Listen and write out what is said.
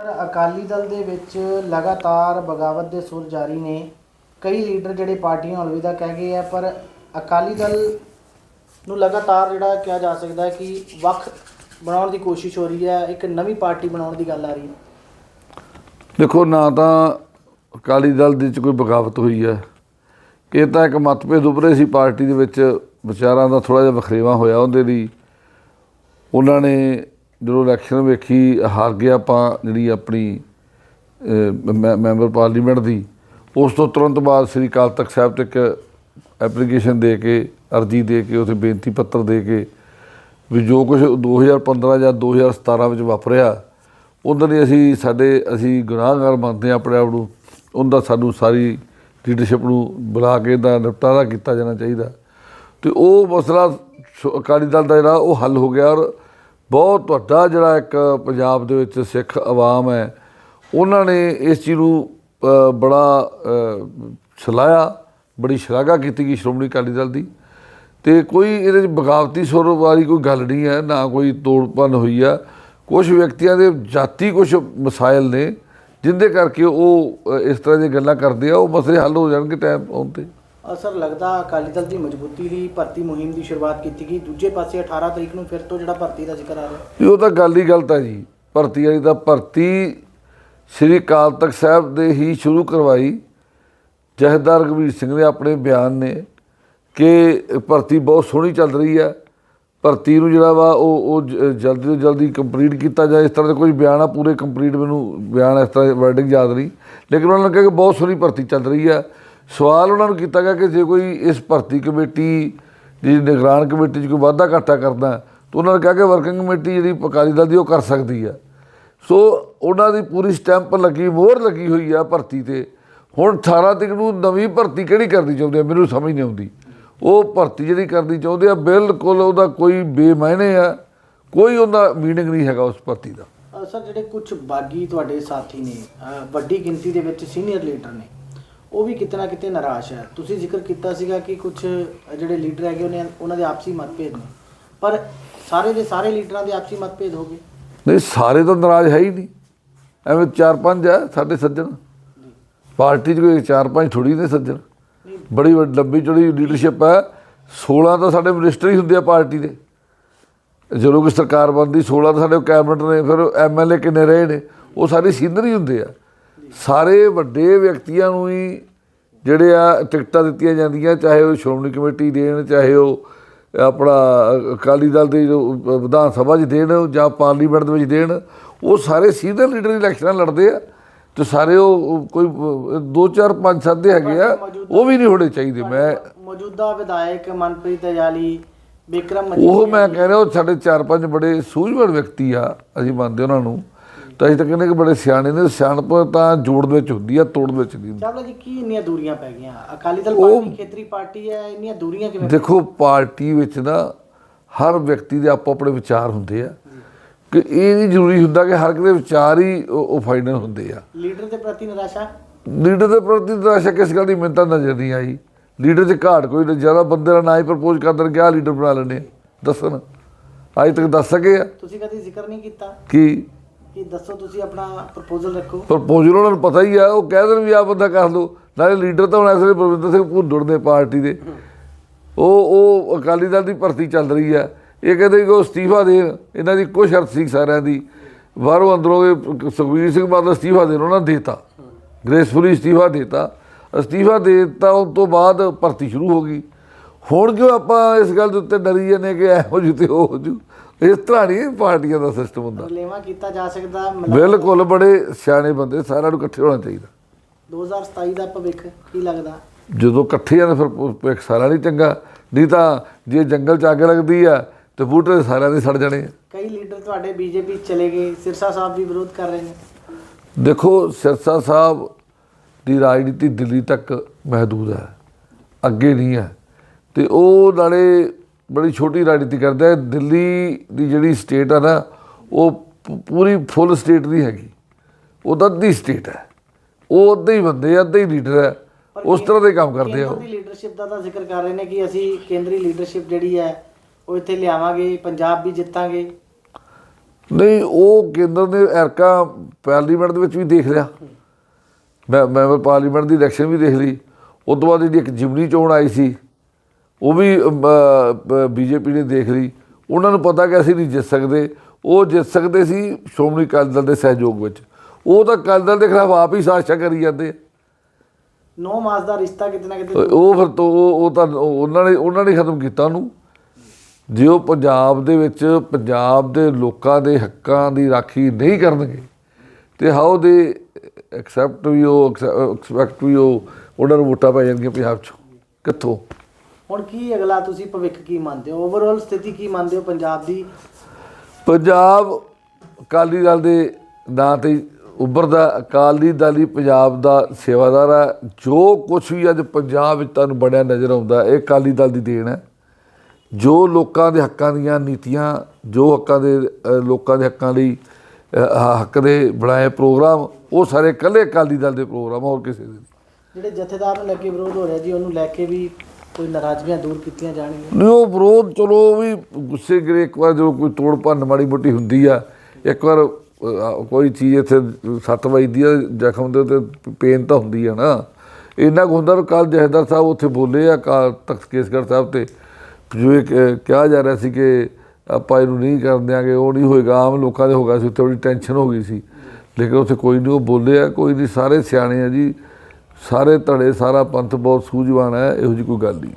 Sir Akali Dal ਦੇ ਵਿੱਚ ਲਗਾਤਾਰ ਬਗਾਵਤ ਦੇ ਸੁਰ ਜਾਰੀ ਨੇ। ਕਈ ਲੀਡਰ ਜਿਹੜੇ ਪਾਰਟੀਆਂ ਅਲਵਿਦਾ ਕਹਿ ਗਏ ਆ, ਪਰ ਅਕਾਲੀ ਦਲ ਨੂੰ ਲਗਾਤਾਰ ਜਿਹੜਾ ਕਿਹਾ ਜਾ ਸਕਦਾ ਹੈ ਕਿ ਵੱਖ ਬਣਾਉਣ ਦੀ ਕੋਸ਼ਿਸ਼ ਹੋ ਰਹੀ ਹੈ, ਇੱਕ ਨਵੀਂ ਪਾਰਟੀ ਬਣਾਉਣ ਦੀ ਗੱਲ ਆ ਰਹੀ ਹੈ। ਦੇਖੋ, ਨਾ ਤਾਂ ਅਕਾਲੀ ਦਲ ਦੇ ਵਿੱਚ ਕੋਈ ਬਗਾਵਤ ਹੋਈ ਹੈ। ਇਹ ਤਾਂ ਇੱਕ ਮਤਭੇਦ ਉਭਰੇ ਸੀ ਪਾਰਟੀ ਦੇ ਵਿੱਚ। ਵਿਚਾਰਾਂ ਦਾ ਥੋੜਾ ਜਿਹਾ ਵਖਰੇਵਾ ਹੋਇਆ ਉਹਦੇ ਲਈ। ਉਹਨਾਂ ਨੇ ਜਦੋਂ ਇਲੈਕਸ਼ਨ ਵੇਖੀ ਹਾਰ ਗਿਆ ਆਪਾਂ ਜਿਹੜੀ ਆਪਣੀ ਅਹ, ਮੈਂਬਰ ਪਾਰਲੀਮੈਂਟ ਦੀ ਉਸ ਤੋਂ ਤੁਰੰਤ ਬਾਅਦ ਸ੍ਰੀ ਅਕਾਲ ਤਖਤ ਸਾਹਿਬ ਤੇ ਇੱਕ ਐਪਲੀਕੇਸ਼ਨ ਦੇ ਕੇ ਅਰਜੀ ਦੇ ਕੇ ਉਥੇ ਬੇਨਤੀ ਪੱਤਰ ਦੇ ਕੇ ਵੀ ਜੋ ਕੁਝ 2015 ਜਾਂ 2017 ਵਿੱਚ ਵਾਪਰਿਆ ਉਹਨਾਂ ਦੀ ਅਸੀਂ ਸਾਡੇ ਅਸੀਂ ਗੁਨਾਹਗਾਰ ਮੰਨਦੇ ਹਾਂ ਆਪਣੇ ਆਪ ਨੂੰ ਉਹਦਾ ਸਾਨੂੰ ਸਾਰੀ ਲੀਡਰਸ਼ਿਪ ਨੂੰ ਬੁਲਾ ਕੇ ਦਾ ਨਿਪਟਾਰਾ ਕੀਤਾ ਜਾਣਾ ਚਾਹੀਦਾ। ਤੇ ਉਹ ਮਸਲਾ ਸ- ਅਕਾਲੀ ਦਲ ਦਾ ਜਿਹੜਾ ਉਹ ਹੱਲ ਹੋ ਗਿਆ ਔਰ ਬਹੁਤ ਵੱਡਾ ਜਿਹੜਾ ਇੱਕ ਪੰਜਾਬ ਦੇ ਵਿੱਚ ਸਿੱਖ ਆਵਾਮ ਹੈ ਉਹਨਾਂ ਨੇ ਇਸ ਚੀਜ਼ ਨੂੰ ਬੜਾ ਅ, ਸਲਾਹਿਆ ਬੜੀ ਸ਼ਲਾਘਾ ਕੀਤੀ ਗਈ ਸ਼੍ਰੋਮਣੀ ਅਕਾਲੀ ਦਲ ਦੀ। ਤੇ ਕੋਈ ਇਹਦੇ ਵਿੱਚ ਬਗਾਵਤੀ ਸੁਰ ਵਾਲੀ ਕੋਈ ਗੱਲ ਨਹੀਂ ਹੈ ਨਾ ਕੋਈ ਤੋੜਪਨ ਹੋਈ ਆ। ਕੁਝ ਵਿਅਕਤੀਆਂ ਦੇ ਜਾਤੀ ਕੁਝ ਮਸਾਇਲ ਨੇ ਜਿੰਦੇ ਕਰਕੇ ਉਹ ਇਸ ਤਰ੍ਹਾਂ ਦੀਆਂ ਗੱਲਾਂ ਕਰਦੇ ਆ ਉਹ ਮਸਲੇ ਹੱਲ ਹੋ ਜਾਣਗੇ ਟਾਈਮ ਆਉਣ ਤੇ। ਸਰ ਲੱਗਦਾ ਅਕਾਲੀ ਦਲ ਦੀ ਮਜ਼ਬੂਤੀ ਦੀ ਭਰਤੀ ਮੁਹਿੰਮ ਦੀ ਸ਼ੁਰੂਆਤ ਕੀਤੀ ਗਈ। ਦੂਜੇ ਪਾਸੇ 18 ਤਰੀਕ ਨੂੰ ਫਿਰ ਤੋਂ ਜਿਹੜਾ ਭਰਤੀ ਦਾ ਜ਼ਿਕਰ ਆ ਰਿਹਾ ਉਹ ਤਾਂ ਗੱਲ ਹੀ ਗਲਤ ਹੈ ਜੀ। ਭਰਤੀ ਵਾਲੀ ਤਾਂ ਭਰਤੀ ਸ੍ਰੀ ਅਕਾਲ ਤਖਤ ਸਾਹਿਬ ਦੇ ਹੀ ਸ਼ੁਰੂ ਕਰਵਾਈ। ਜਹਦਾਰ ਰਘਵੀਰ ਸਿੰਘ ਨੇ ਆਪਣੇ ਬਿਆਨ ਨੇ ਕਿ ਭਰਤੀ ਬਹੁਤ ਸੋਹਣੀ ਚੱਲ ਰਹੀ ਹੈ। ਭਰਤੀ ਨੂੰ ਜਿਹੜਾ ਵਾ ਉਹ ਉਹ ਜਲਦੀ ਤੋਂ ਜਲਦੀ ਕੰਪਲੀਟ ਕੀਤਾ ਜਾਏ। ਇਸ ਤਰ੍ਹਾਂ ਦੇ ਕੁਝ ਬਿਆਨ ਆ, ਪੂਰੇ ਕੰਪਲੀਟ ਮੈਨੂੰ ਬਿਆਨ ਇਸ ਤਰ੍ਹਾਂ ਵਰਡਿੰਗ ਯਾਦ ਨਹੀਂ। ਲੇਕਿਨ ਉਹਨਾਂ ਨੇ ਕਿਹਾ ਕਿ ਬਹੁਤ ਸੋਹਣੀ ਭਰਤੀ ਚੱਲ ਰਹੀ ਹੈ। ਸਵਾਲ ਉਹਨਾਂ ਨੂੰ ਕੀਤਾ ਗਿਆ ਕਿ ਜੇ ਕੋਈ ਇਸ ਭਰਤੀ ਕਮੇਟੀ ਦੀ ਨਿਗਰਾਨ ਕਮੇਟੀ 'ਚ ਕੋਈ ਵਾਧਾ ਘਾਟਾ ਕਰਦਾ, ਤਾਂ ਉਹਨਾਂ ਨੇ ਕਿਹਾ ਕਿ ਵਰਕਿੰਗ ਕਮੇਟੀ ਜਿਹੜੀ ਅਕਾਲੀ ਦਲ ਦੀ ਉਹ ਕਰ ਸਕਦੀ ਆ। ਸੋ ਉਹਨਾਂ ਦੀ ਪੂਰੀ ਸਟੈਂਪ ਲੱਗੀ, ਮੋਹਰ ਲੱਗੀ ਹੋਈ ਆ ਭਰਤੀ ਤੇ। ਹੁਣ 18 ਤਰੀਕ ਨੂੰ ਨਵੀਂ ਭਰਤੀ ਕਿਹੜੀ ਕਰਨੀ ਚਾਹੁੰਦੇ ਆ, ਮੈਨੂੰ ਸਮਝ ਨਹੀਂ ਆਉਂਦੀ। ਉਹ ਭਰਤੀ ਜਿਹੜੀ ਕਰਨੀ ਚਾਹੁੰਦੇ ਆ, ਬਿਲਕੁਲ ਉਹਦਾ ਕੋਈ ਬੇਮਾਇਨੇ ਆ, ਕੋਈ ਉਹਦਾ ਮੀਨਿੰਗ ਨਹੀਂ ਹੈਗਾ ਉਸ ਭਰਤੀ ਦਾ। ਸਰ, ਜਿਹੜੇ ਕੁਝ ਬਾਗੀ ਤੁਹਾਡੇ ਸਾਥੀ ਨੇ ਵੱਡੀ ਗਿਣਤੀ ਦੇ ਵਿੱਚ ਸੀਨੀਅਰ ਲੀਡਰ ਨੇ ਉਹ ਵੀ ਕਿਤੇ ਨਾ ਕਿਤੇ ਨਿਰਾਸ਼ ਹੈ। ਤੁਸੀਂ ਜ਼ਿਕਰ ਕੀਤਾ ਸੀਗਾ ਕਿ ਕੁਝ ਜਿਹੜੇ ਲੀਡਰ ਹੈਗੇ ਉਹਨੇ ਉਹਨਾਂ ਦੇ ਆਪਸੀ ਮਤਭੇਦ ਨੇ। ਪਰ ਸਾਰੇ ਦੇ ਸਾਰੇ ਲੀਡਰਾਂ ਦੇ ਆਪਸੀ ਮਤਭੇਦ ਹੋ ਗਏ। ਨਹੀਂ ਸਾਰੇ ਤਾਂ ਨਾਰਾਜ਼ ਹੈ ਹੀ ਨਹੀਂ। ਐਵੇਂ ਚਾਰ ਪੰਜ ਆ ਸਾਡੇ ਸੱਜਣ। ਪਾਰਟੀ 'ਚ ਕੋਈ ਚਾਰ ਪੰਜ ਥੋੜੀ ਨੇ ਸੱਜਣ। ਬੜੀ ਵੱਡੀ ਲੰਬੀ ਚੌੜੀ ਲੀਡਰਸ਼ਿਪ ਹੈ। 16 ਤਾਂ ਸਾਡੇ ਮਿਨਿਸਟਰ ਹੀ ਹੁੰਦੇ ਆ ਪਾਰਟੀ ਦੇ। ਜਦੋਂ ਕੋਈ ਸਰਕਾਰ ਬਣਦੀ 16 ਤਾਂ ਸਾਡੇ ਕੈਬਨਿਟ ਨੇ ਫਿਰ ਐਮਐਲਏ ਕਿੰਨੇ ਰਹੇ ਨੇ ਉਹ ਸਾਰੇ ਸੀਨੀਅਰ ਹੀ ਹੁੰਦੇ ਆ। ਸਾਰੇ ਵੱਡੇ ਵਿਅਕਤੀਆਂ ਨੂੰ ਹੀ ਜਿਹੜੇ ਆ ਟਿਕਟਾਂ ਦਿੱਤੀਆਂ ਜਾਂਦੀਆਂ ਚਾਹੇ ਉਹ ਸ਼੍ਰੋਮਣੀ ਕਮੇਟੀ ਦੇਣ ਚਾਹੇ ਉਹ ਆਪਣਾ ਅਕਾਲੀ ਦਲ ਦੇ ਜੋ ਵਿਧਾਨ ਸਭਾ 'ਚ ਦੇਣ ਜਾਂ ਪਾਰਲੀਮੈਂਟ ਦੇ ਵਿੱਚ ਦੇਣ ਉਹ ਸਾਰੇ ਸੀਨੀਅਰ ਲੀਡਰ ਇਲੈਕਸ਼ਨਾਂ ਲੜਦੇ ਆ ਤੇ ਸਾਰੇ ਉਹ ਕੋਈ 2 4 5 7 ਦੇ ਹੈਗੇ ਆ ਉਹ ਵੀ ਨਹੀਂ ਹੋਣੇ ਚਾਹੀਦੇ। ਮੈਂ ਮੌਜੂਦਾ ਵਿਧਾਇਕ ਮਨਪ੍ਰੀਤ ਅਯਾਲੀ ਵਿਕਰਮ ਉਹ ਮੈਂ ਕਹਿ ਰਿਹਾ ਉਹ ਸਾਡੇ ਚਾਰ ਪੰਜ ਬੜੇ ਸੂਝਵਾਨ ਵਿਅਕਤੀ ਆ ਅਸੀਂ ਮੰਨਦੇ ਉਹਨਾਂ ਨੂੰ। ਤਾਂ ਅਸੀਂ ਤਾਂ ਕਹਿੰਦੇ ਕਿ ਬੜੇ ਸਿਆਣੇ ਨੇ ਸਿਆਣਪ ਤਾਂ ਜੋੜ ਦੇ ਵਿੱਚ ਹੁੰਦੀ ਆ ਤੋੜ ਦੇ ਵਿੱਚ ਨਹੀਂ ਹੁੰਦੀ। ਚਾਵਲਾ ਜੀ ਕੀ ਇੰਨੀਆਂ ਦੂਰੀਆਂ ਪੈ ਗਈਆਂ? ਅਕਾਲੀ ਦਲ ਪਾਰਟੀ ਖੇਤਰੀ ਪਾਰਟੀ ਹੈ ਇੰਨੀਆਂ ਦੂਰੀਆਂ ਕਿਵੇਂ ਦੇਖੋ ਪਾਰਟੀ ਵਿੱਚ ਨਾ ਹਰ ਵਿਅਕਤੀ ਦੇ ਆਪੋ ਆਪਣੇ ਵਿਚਾਰ ਹੁੰਦੇ ਆ। ਕਿ ਇਹ ਨਹੀਂ ਜ਼ਰੂਰੀ ਹੁੰਦਾ ਕਿ ਹਰ ਕਿਸੇ ਵਿਚਾਰ ਹੀ ਉਹ ਫਾਈਨਲ ਹੁੰਦੇ ਆ। ਲੀਡਰ ਦੇ ਪ੍ਰਤੀ ਨਿਰਾਸ਼ਾ? ਲੀਡਰ ਦੇ ਪ੍ਰਤੀ ਨਿਰਾਸ਼ਾ ਕਿਸ ਗੱਲ ਦੀ? ਮੈਨੂੰ ਤਾਂ ਨਜ਼ਰ ਨਹੀਂ ਆਈ। ਲੀਡਰ 'ਚ ਘਾਟ ਕੋਈ ਜ਼ਿਆਦਾ ਬੰਦੇ ਦਾ ਨਾਂ ਹੀ ਪ੍ਰਪੋਜ਼ ਕਰ ਦੇਣ ਕਿ ਲੀਡਰ ਬਣਾ ਲੈਣੇ ਦੱਸਣ। ਅੱਜ ਤੱਕ ਦੱਸ ਸਕੇ ਆ। ਤੁਸੀਂ ਕਦੀ ਜ਼ਿਕਰ ਨਹੀਂ ਕੀਤਾ? ਕਿ? ਕਿ ਦੱਸੋ ਤੁਸੀਂ ਆਪਣਾ ਪ੍ਰਪੋਜ਼ਲ ਰੱਖੋ। ਪ੍ਰਪੋਜ਼ਲ ਉਹਨਾਂ ਨੂੰ ਪਤਾ ਹੀ ਆ, ਉਹ ਕਹਿ ਦੇਣ ਵੀ ਆ ਬੰਦਾ ਕਰ ਲਓ। ਨਾਲੇ ਲੀਡਰ ਤਾਂ ਹੁਣ ਇਸ ਵੇਲੇ ਪ੍ਰਵਿੰਦਰ ਸਿੰਘ ਭੁੱਦੜ ਨੇ ਪਾਰਟੀ ਦੇ। ਉਹ ਉਹ ਅਕਾਲੀ ਦਲ ਦੀ ਭਰਤੀ ਚੱਲ ਰਹੀ ਆ। ਇਹ ਕਹਿੰਦੇ ਕਿ ਉਹ ਅਸਤੀਫਾ ਦੇਣ, ਇਹਨਾਂ ਦੀ ਕੋਈ ਸ਼ਰਤ ਸੀ ਸਾਰਿਆਂ ਦੀ। ਬਾਹਰੋਂ ਅੰਦਰੋਂ ਇਹ ਸੁਖਬੀਰ ਸਿੰਘ ਬਾਦਲ ਅਸਤੀਫਾ ਦੇਣ, ਉਹਨਾਂ ਨੇ ਦੇਤਾ। ਗ੍ਰੇਸਫੁਲੀ ਅਸਤੀਫਾ ਦੇਤਾ। ਅਸਤੀਫਾ ਦੇ ਦਿੱਤਾ ਉਸ ਤੋਂ ਬਾਅਦ ਭਰਤੀ ਸ਼ੁਰੂ ਹੋ ਗਈ। ਹੁਣ ਕਿਉਂ ਆਪਾਂ ਇਸ ਗੱਲ ਦੇ ਉੱਤੇ ਡਰੀ ਜਾਂਦੇ ਕਿ ਇਹੋ ਜਿਹੀ ਤੇ ਹੋ ਜੂ? ਇਸ ਤਰ੍ਹਾਂ ਨਹੀਂ ਪਾਰਟੀਆਂ ਦਾ ਸਿਸਟਮ ਹੁੰਦਾ। ਰਲੇਵਾ ਕੀਤਾ ਜਾ ਸਕਦਾ ਬਿਲਕੁਲ ਬੜੇ ਸਿਆਣੇ ਬੰਦੇ ਸਾਰਿਆਂ ਨੂੰ ਇਕੱਠੇ ਹੋਣਾ ਚਾਹੀਦਾ। 2027 ਦਾ ਭਵਿੱਖ ਕੀ ਲੱਗਦਾ? ਜਦੋਂ ਇਕੱਠੇ ਆ ਫਿਰ ਭ- ਇੱਕ ਸਾਰਾ ਨਹੀਂ ਚੰਗਾ। ਨਹੀਂ ਤਾਂ ਜੇ ਜੰਗਲ ਚ ਅੱਗ ਲੱਗਦੀ ਆ ਤੇ ਬੂਟੇ ਸਾਰਿਆਂ ਦੇ ਸੜ ਜਾਣੇ ਕਈ ਲੀਡਰ ਤੁਹਾਡੇ ਬੀਜੇਪੀ ਚਲੇ ਗਏ ਸਿਰਸਾ ਸਾਹਿਬ ਵੀ ਵਿਰੋਧ ਕਰ ਰਹੇ ਨੇ। ਦੇਖੋ ਸਿਰਸਾ ਸਾਹਿਬ ਦੀ ਰਾਜਨੀਤੀ ਦਿੱਲੀ ਤੱਕ ਮਹਦੂਦ ਹੈ ਅੱਗੇ ਨਹੀਂ ਹੈ। ਤੇ ਉਹ ਨਾਲੇ ਬੜੀ ਛੋਟੀ ਰਾਜਨੀਤੀ ਕਰਦਾ ਹੈ ਦਿੱਲੀ ਦੀ ਜਿਹੜੀ ਸਟੇਟ ਆ ਨਾ ਉਹ ਪੂਰੀ ਫੁੱਲ ਸਟੇਟ ਨਹੀਂ ਹੈਗੀ। ਉਹ ਤਾਂ ਅੱਧੀ ਸਟੇਟ ਹੈ। ਉਹ ਅੱਧੇ ਹੀ ਬੰਦੇ ਆ ਅੱਧੇ ਹੀ ਲੀਡਰ ਹੈ। ਉਸ ਤਰ੍ਹਾਂ ਦੇ ਕੰਮ ਕਰਦੇ ਆ ਉਹ। ਦੀ ਲੀਡਰਸ਼ਿਪ ਦਾ ਤਾਂ ਜ਼ਿਕਰ ਕਰ ਰਹੇ ਨੇ ਕਿ ਅਸੀਂ ਕੇਂਦਰੀ ਲੀਡਰਸ਼ਿਪ ਜਿਹੜੀ ਹੈ ਉਹ ਇੱਥੇ ਲਿਆਵਾਂਗੇ ਪੰਜਾਬ ਵੀ ਜਿੱਤਾਂਗੇ। ਨਹੀਂ ਉਹ ਕੇਂਦਰ ਨੇ ਐਰਕਾ ਪਾਰਲੀਮੈਂਟ ਦੇ ਵਿੱਚ ਵੀ ਦੇਖ ਲਿਆ। ਮੈਂ ਮੈਂਬਰ ਪਾਰਲੀਮੈਂਟ ਦੀ ਇਲੈਕਸ਼ਨ ਵੀ ਦੇਖ ਲਈ। ਉਸ ਤੋਂ ਬਾਅਦ ਜਿਹੜੀ ਇੱਕ ਜਿਮਨੀ ਚੋਣ ਆਈ ਸੀ ਉਹ ਵੀ ਬੀਜੇਪੀ ਨੇ ਦੇਖ ਲਈ। ਉਹਨਾਂ ਨੂੰ ਪਤਾ ਕਿ ਅਸੀਂ ਨਹੀਂ ਜਿੱਤ ਸਕਦੇ। ਉਹ ਜਿੱਤ ਸਕਦੇ ਸੀ ਸ਼੍ਰੋਮਣੀ ਅਕਾਲੀ ਦਲ ਦੇ ਸਹਿਯੋਗ ਵਿੱਚ। ਉਹ ਤਾਂ ਅਕਾਲੀ ਦਲ ਦੇ ਖਿਲਾਫ ਆਪ ਹੀ ਸਾਜ਼ਿਸ਼ਾਂ ਕਰੀ ਜਾਂਦੇ। ਆ। ਨੌ ਮਾਸ ਦਾ ਰਿਸ਼ਤਾ ਕਿਤੇ ਨਾ ਕਿਤੇ ਉਹ ਫਿਰ ਤੋਂ ਉਹ ਤਾਂ ਉਹ- ਉਹਨਾਂ ਨੇ ਉਹਨਾਂ ਨੇ ਖਤਮ ਕੀਤਾ ਉਹਨੂੰ। ਜੇ ਉਹ ਪੰਜਾਬ ਦੇ ਵਿੱਚ ਪੰਜਾਬ ਦੇ ਲੋਕਾਂ ਦੇ ਹੱਕਾਂ ਦੀ ਰਾਖੀ ਨਹੀਂ ਕਰਨਗੇ ਤੇ ਹਾਊ ਦੇ ਐਕਸੈਪਟ ਵੀ ਉਹ ਐਕਸਪੈਕਟ ਵੀ ਉਹ ਉਹਨਾਂ ਨੂੰ ਵੋਟਾਂ ਪੈ ਜਾਣਗੀਆਂ ਪੰਜਾਬ 'ਚ। ਕਿੱਥੋਂ? ਹੁਣ ਕੀ ਅਗਲਾ ਤੁਸੀਂ ਭਵਿੱਖ ਕੀ ਮੰਨਦੇ ਹੋ? ਓਵਰਆਲ ਸਥਿਤੀ ਕੀ ਮੰਨਦੇ ਹੋ ਪੰਜਾਬ ਦੀ? ਪੰਜਾਬ ਅਕਾਲੀ ਦਲ ਦੇ ਨਾਂ ਤੇ ਉੱਭਰਦਾ ਅਕਾਲੀ ਦਲ ਹੀ ਪੰਜਾਬ ਦਾ ਸੇਵਾਦਾਰ ਹੈ। ਜੋ ਕੁਝ ਵੀ ਅੱਜ ਪੰਜਾਬ ਵਿੱਚ ਤੁਹਾਨੂੰ ਬਣਿਆ ਨਜ਼ਰ ਆਉਂਦਾ ਇਹ ਅਕਾਲੀ ਦਲ ਦੀ ਦੇਣ ਹੈ। ਜੋ ਲੋਕਾਂ ਦੇ ਹੱਕਾਂ ਦੀਆਂ ਨੀਤੀਆਂ ਜੋ ਹੱਕਾਂ ਦੇ ਲੋਕਾਂ ਦੇ ਹੱਕਾਂ ਲਈ ਹੱਕ ਦੇ ਬਣਾਏ ਪ੍ਰੋਗਰਾਮ ਉਹ ਸਾਰੇ ਇਕੱਲੇ ਅਕਾਲੀ ਦਲ ਦੇ ਪ੍ਰੋਗਰਾਮ ਹੋਰ ਕਿਸੇ ਦੇ। ਜਿਹੜੇ ਜਥੇਦਾਰ ਨੂੰ ਲੈ ਕੇ ਵਿਰੋਧ ਹੋ ਰਿਹਾ ਜੀ ਉਹਨੂੰ ਲੈ ਕੇ ਵੀ ਕੋਈ ਨਾਰਾਜ਼ਗੀਆਂ ਦੂਰ ਕੀਤੀਆਂ ਜਾਣਗੀਆਂ? ਨਹੀਂ, ਉਹ ਵਿਰੋਧ ਚਲੋ ਵੀ ਗੁੱਸੇ ਗਿਰੇ ਇੱਕ ਵਾਰ ਜਦੋਂ ਕੋਈ ਤੋੜ ਭੰਨ ਮਾੜੀ ਮੋਟੀ ਹੁੰਦੀ ਆ, ਇੱਕ ਵਾਰ ਕੋਈ ਚੀਜ਼ ਇੱਥੇ ਸੱਤ ਵੱਜਦੀ ਆ, ਜ਼ਖਮ ਦੇ ਉੱਤੇ ਪੇਨ ਤਾਂ ਹੁੰਦੀ ਆ ਨਾ। ਇੰਨਾ ਕੁ ਹੁੰਦਾ ਵੀ ਕੱਲ ਜਹਦਰ ਸਾਹਿਬ ਉੱਥੇ ਬੋਲੇ ਆ, ਕਾ ਤਖਤ ਕੇਸਗੜ੍ਹ ਸਾਹਿਬ ਤੇ, ਜੋ ਇਹ ਕ- ਕਿਹਾ ਜਾ ਰਿਹਾ ਸੀ ਕਿ ਆਪਾਂ ਇਹਨੂੰ ਨਹੀਂ ਕਰਨ ਦਿਆਂਗੇ, ਉਹ ਨਹੀਂ ਹੋਏਗਾ, ਆਮ ਲੋਕਾਂ ਦੇ ਹੋ ਗਿਆ ਸੀ ਥੋੜੀ ਟੈਨਸ਼ਨ ਹੋ ਗਈ ਸੀ। ਲੇਕਿਨ ਉੱਥੇ ਕੋਈ ਨਹੀਂ, ਉਹ ਬੋਲੇ ਆ, ਕੋਈ ਨਹੀਂ, ਸਾਰੇ ਸਿਆਣੇ ਆ ਜੀ। ਸਾਰੇ ਧੜੇ ਸਾਰਾ ਪੰਥ ਬਹੁਤ ਸੂਝਵਾਨ ਹੈ ਇਹੋ ਜਿਹੀ ਕੋਈ ਗੱਲ ਨਹੀਂ।